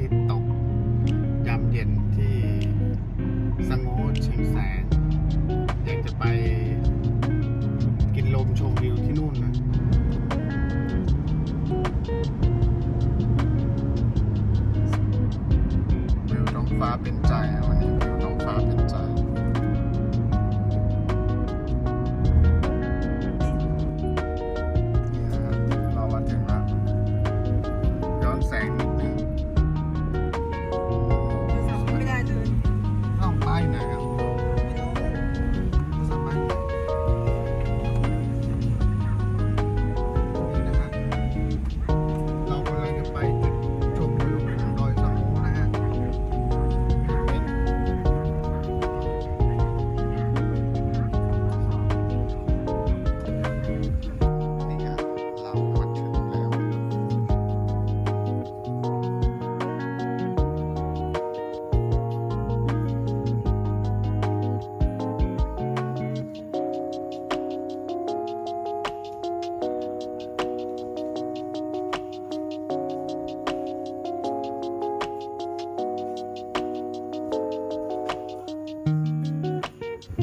ทิตย์ตกยามเย็นที่สงโงเชิยแสน อยากจะไปกินลมชมวิวที่นู่นนะวิวท้องฟ้าเป็น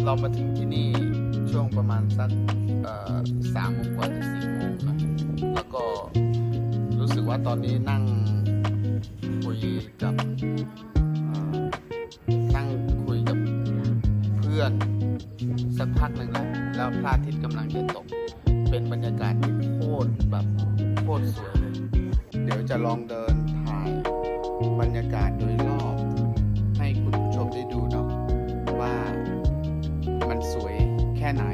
เรามาถึงที่นี่ช่วงประมาณสักสามโมงกว่าถึงสี่โมงนะแล้วก็รู้สึกว่าตอนนี้นั่งคุยกับนั่งคุยกับเพื่อนสักพักหนึ่งแล้วแล้วพระอาทิตย์กำลังจะตก เป็นบรรยากาศที่โคตรแบบโคตรสวยเลยเดี๋ยวจะลองเดินถ่ายบรรยากาศโดย แค่ไหน